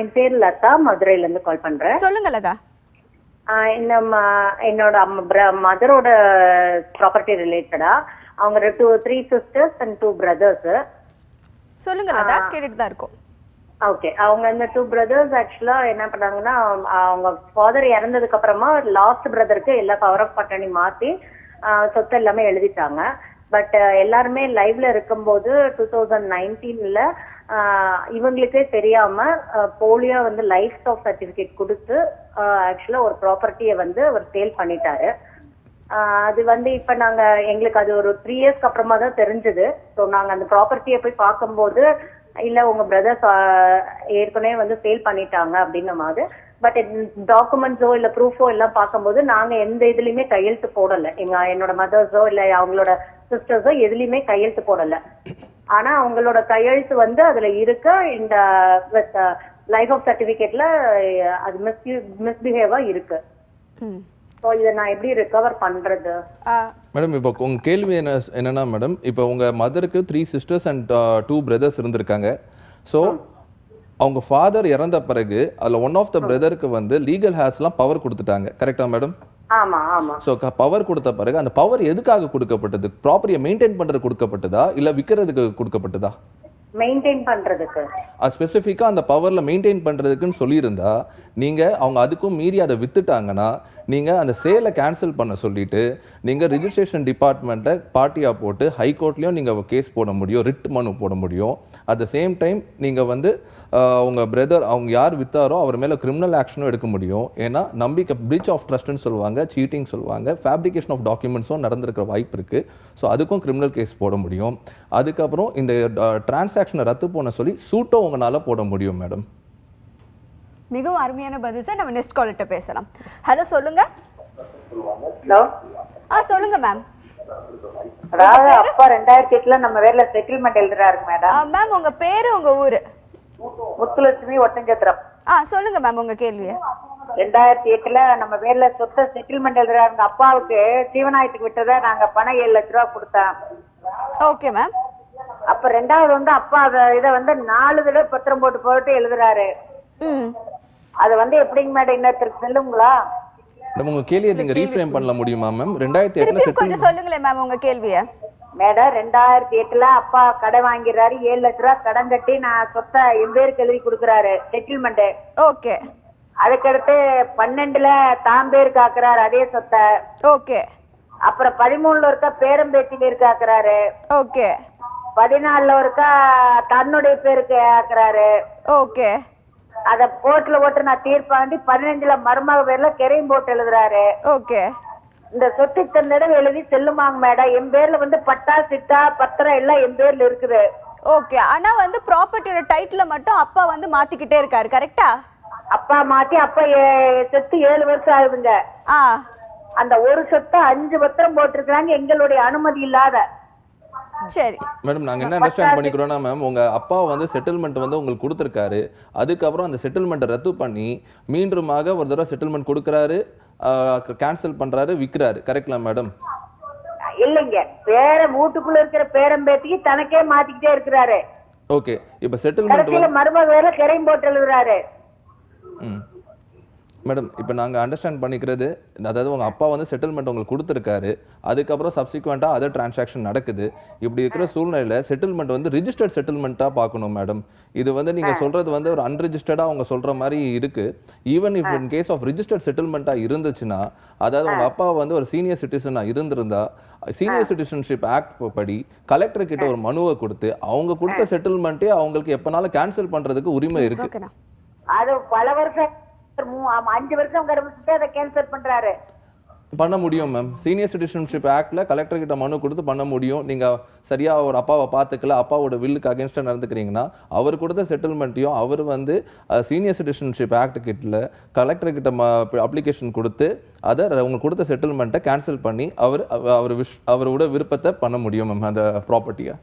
என் பேர் லதா. மதுரையில இருந்து கால் பண்றேன். சொல்லுங்க லதா. இந்த என்னோட மதரோட ப்ராப்பர்ட்டி ரிலேட்டடா அவங்க two three sisters and two brothers சொல்லுங்க லதா. கேட்டுட்டு தான் இருக்கோம். ஓகே அவங்க இந்த டூ பிரதர்ஸ் ஆக்சுவலா என்ன பண்ணாங்கன்னா அவங்க ஃபாதர் இறந்ததுக்கு அப்புறமா லாஸ்ட் பிரதருக்கு எல்லா பவர் ஆஃப் பட்டணி மாத்தி சொத்து எல்லாமே எழுதிட்டாங்க. பட் எல்லாருமே லைவ்ல இருக்கும்போது டூ தௌசண்ட் நைன்டீன்ல இவங்களுக்கே தெரியாம போலியோ போலியா வந்து லைஃப் ஸ்டாப் சர்டிபிகேட் கொடுத்து ஆக்சுவலா ஒரு ப்ராப்பர்ட்டியை வந்து அவர் சேல் பண்ணிட்டாரு. ஆஹ் அது வந்து இப்ப நாங்க எங்களுக்கு அது ஒரு த்ரீ இயர்ஸ்க்கு அப்புறமா தான் தெரிஞ்சது. ஸோ நாங்க அந்த ப்ராப்பர்ட்டியை போய் பார்க்கும்போது இல்ல உங்க பிரதர்ஸ் ஏற்கனவே வந்து சேல் பண்ணிட்டாங்க அப்படின்ன மாதிரி. பட் டாக்குமெண்ட்ஸோ இல்ல ப்ரூஃபோ எல்லாம் பார்க்கும்போது நாங்க எந்த இதுலயுமே கையெழுத்து போடல. எங்க என்னோட மதர்ஸோ இல்ல அவங்களோட சிஸ்டர்ஸோ எதுலயுமே கையெழுத்து போடல. ஆனா அவங்களோட கையெழுத்து வந்து அதுல இருக்க இந்த லைஃப் ஆஃப் சர்டிபிகேட்ல அது மிஸ் மிஸ்பிஹேவா இருக்கு. ம். ஸோ இதை நான் எப்படி ரெக்கவர் பண்றது? ஆ, மேடம் இப்போ உங்க கேள்வி என்ன என்னன்னா மேடம் இப்போ உங்க மதருக்கு three sisters and two brothers இருந்திருக்காங்க. ஸோ அவங்க ஃபாதர் இறந்த பிறகு அதில் ஒன் ஆஃப் த பிரதருக்கு வந்து லீகல் ஹேர்ஸ்லாம் பவர் கொடுத்துட்டாங்க. கரெக்டா மேடம்? ஸோ பவர் கொடுத்த பிறகு அந்த பவர் எதுக்காக கொடுக்கப்பட்டது? ப்ராப்பர்ட்டியை மெயின்டைன் பண்ணுறது கொடுக்கப்பட்டதா? இல்லை விற்கிறதுக்கு கொடுக்கப்பட்டதா? மெயின்டைன் பண்றதுக்கு. ஸ்பெசிஃபிக்காக அந்த பவரில் மெயின்டைன் பண்ணுறதுக்குன்னு சொல்லியிருந்தா நீங்கள் அவங்க அதுக்கும் மீறி அதை விற்றுட்டாங்கன்னா நீங்கள் அந்த சேலை கேன்சல் பண்ண சொல்லிவிட்டு நீங்கள் ரிஜிஸ்ட்ரேஷன் டிபார்ட்மெண்ட்டை பார்ட்டியாக போட்டு ஹைகோர்ட்லேயும் நீங்கள் கேஸ் போட முடியும் ரிட் மனு போட முடியும். அட் த சேம் டைம் நீங்கள் வந்து உங்கள் பிரதர் அவங்க யார் விற்றாரோ அவர் மேலே கிரிமினல் ஆக்ஷனும் எடுக்க முடியும். ஏன்னா நம்பிக்கை பிரீச் ஆஃப் ட்ரஸ்ட்னு சொல்லுவாங்க சீட்டிங் சொல்லுவாங்க ஃபேப்ரிகேஷன் ஆஃப் டாக்குமெண்ட்ஸும் நடந்திருக்கிற வாய்ப்பு இருக்குது ஸோ அதுக்கும் கிரிமினல் கேஸ் போட முடியும். அதுக்கப்புறம் இந்த டிரான்சாக்ஷனை ரத்து போன சொல்லி சூட்டோ உங்களால் போட முடியும் மேடம் மிகவும் அருமையான பதில் சார் நம்ம நெக்ஸ்ட் கால்கிட்ட பேசலாம். ஹலோ சொல்லுங்க. ஹலோ ஆ சொல்லுங்க மேம் அதாவது அப்பா ரெண்டாயிரத்தி எட்டுல நம்ம பேர்ல செட்டில்மெண்ட் எழுதுறாருங்க மேடம் மேம் உங்க பேரு உங்க ஊரு? முத்துலட்சுமி ஒட்டஞ்சத்திரம். ஆ சொல்லுங்க மேம் உங்க கேள்வியை. ரெண்டாயிரத்தி எட்டுல நம்ம பேர்ல சொத்தை செட்டில்மெண்ட் எழுதுறாருங்க. அப்பாவுக்கு ஜீவனாயத்துக்கு விட்டதை நாங்க பணம் ஏழு லட்ச ரூபா கொடுத்தோம். ஓகே மேம் அப்ப ரெண்டாவது வந்து அப்பா அத இதை வந்து நாலு தடவை பத்திரம் போட்டு போட்டு எழுதுறாரு. ம். அது வந்து எப்படிங்க மேடம் இன்னொருத்தருக்கு செல்லுங்களா? மேடம் உங்கள் கேள்வியை நீங்கள் ரீஃப்ரேம் பண்ணல முடியுமா மேம்? ரெண்டாயிரத்தி எட்டில் கொஞ்சம் சொல்லுங்களேன் மேம் உங்க கேள்வியை. மேடம் ரெண்டாயிரத்தி எட்டுல அப்பா கடன் வாங்கிறாரு ஏழு லட்ச ரூபா கடன் கட்டி நான் சொத்தை என் பேருக்கு எழுதி கொடுக்குறாரு செட்டில்மெண்ட் ஓகே. அதுக்கடுத்து பன்னெண்டுல தாம் பேருக்கு ஆக்குறாரு அதே சொத்தை. ஓகே. அப்புறம் பதிமூணுல ஒருக்கா பேரம்பேத்தி பேருக்கு ஆக்குறாரு ஓகே. பதினாலுல ஒருக்கா தன்னுடைய பேருக்கு ஆக்குறாரு. ஓகே. அத கோர்ட்ல போட்டு நான் தீர்ப்பாண்டி பதினஞ்சுல மருமக பேர்ல கெரையும் போட்டு எழுதுறாரு. ஓகே. இந்த சொத்து தன்னிடம் எழுதி செல்லுமாங்க மேடம். என் பேர்ல வந்து பட்டா சிட்டா பத்திரம் எல்லாம் என் பேர்ல இருக்குது. ஓகே. ஆனா வந்து ப்ராப்பர்ட்டியோட டைட்டில மட்டும் அப்பா வந்து மாத்திக்கிட்டே இருக்காரு கரெக்டா? அப்பா மாத்தி அப்பா செத்து ஏழு வருஷம் ஆகுதுங்க. ஆ. அந்த ஒரு சொத்தை அஞ்சு பத்திரம் போட்டிருக்காங்க எங்களுடைய அனுமதி இல்லாத. சரி. மேடம் நாங்கள் என்ன அண்டர்ஸ்டாண்ட் பண்ணிக்கிறோம்னா மேம் உங்கள் அப்பா வந்து செட்டில்மெண்ட் வந்து உங்களுக்கு கொடுத்துருக்காரு. அதுக்கப்புறம் அந்த செட்டில்மெண்ட்டை ரத்து பண்ணி மீண்டுமாக ஒரு தடவை செட்டில்மெண்ட் கொடுக்குறாரு கேன்சல் பண்ணுறாரு விற்கிறாரு கரெக்ட்லா மேடம் இல்லைங்க. பேர வீட்டுக்குள்ள இருக்கிற பேரம்பேத்திக்கு தனக்கே மாத்திக்கிட்டே இருக்கிறாரு. ஓகே இப்போ செட்டில்மெண்ட் மருமக பேர்ல கெரையும் போட்டு எழுதுறாரு. மேடம் இப்போ நாங்கள் அண்டர்ஸ்டாண்ட் பண்ணிக்கிறது அதாவது உங்கள் அப்பா வந்து செட்டில்மெண்ட் உங்களுக்கு கொடுத்துருக்காரு. அதுக்கப்புறம் சப்சிக்வெண்ட்டாக அதர் டிரான்சாக்ஷன் நடக்குது. இப்படி இருக்கிற சூழ்நிலையில் செட்டில்மெண்ட் வந்து ரிஜிஸ்டர்ட் செட்டில்மெண்ட்டாக பார்க்கணும் மேடம் இது வந்து நீங்கள் சொல்கிறது வந்து ஒரு அன்ரிஜிஸ்டர்டாக அவங்க சொல்கிற மாதிரி இருக்குது even if in case of registered செட்டில்மெண்ட்டாக இருந்துச்சுன்னா அதாவது உங்கள் அப்பா வந்து ஒரு சீனியர் சிட்டிசனாக இருந்திருந்தா சீனியர் சிட்டிசன்ஷிப் ஆக்ட் படி கலெக்டர் கிட்ட ஒரு மனுவை கொடுத்து அவங்க கொடுத்த செட்டில்மெண்ட்டே அவங்களுக்கு எப்போனாலும் கேன்சல் பண்ணுறதுக்கு உரிமை இருக்குது அது பல வருஷம் அஞ்சு வருஷம் கர்ப்பிச்சுட்டு அதை கேன்சல் பண்றாரு. பண்ண முடியும் மேம் சீனியர் சிட்டிசன்ஷிப் ஆக்டில் கலெக்டர் கிட்ட மனு கொடுத்து பண்ண முடியும். நீங்கள் சரியாக ஒரு அப்பாவை பார்த்துக்கல அப்பாவோட வில்லுக்கு அகேன்ஸ்டாக நடந்துக்கிறீங்கன்னா அவர் கொடுத்த செட்டில்மெண்ட்டையும் அவர் வந்து சீனியர் சிட்டிசன்ஷிப் ஆக்ட் கிட்ட கலெக்டர் கிட்ட அப்ளிகேஷன் கொடுத்து அதை உங்களுக்கு கொடுத்த செட்டில்மெண்ட்டை கேன்சல் பண்ணி அவர் அவர் விஷ் அவரோட விருப்பத்தை பண்ண முடியும் மேம் அந்த ப்ராப்பர்ட்டியை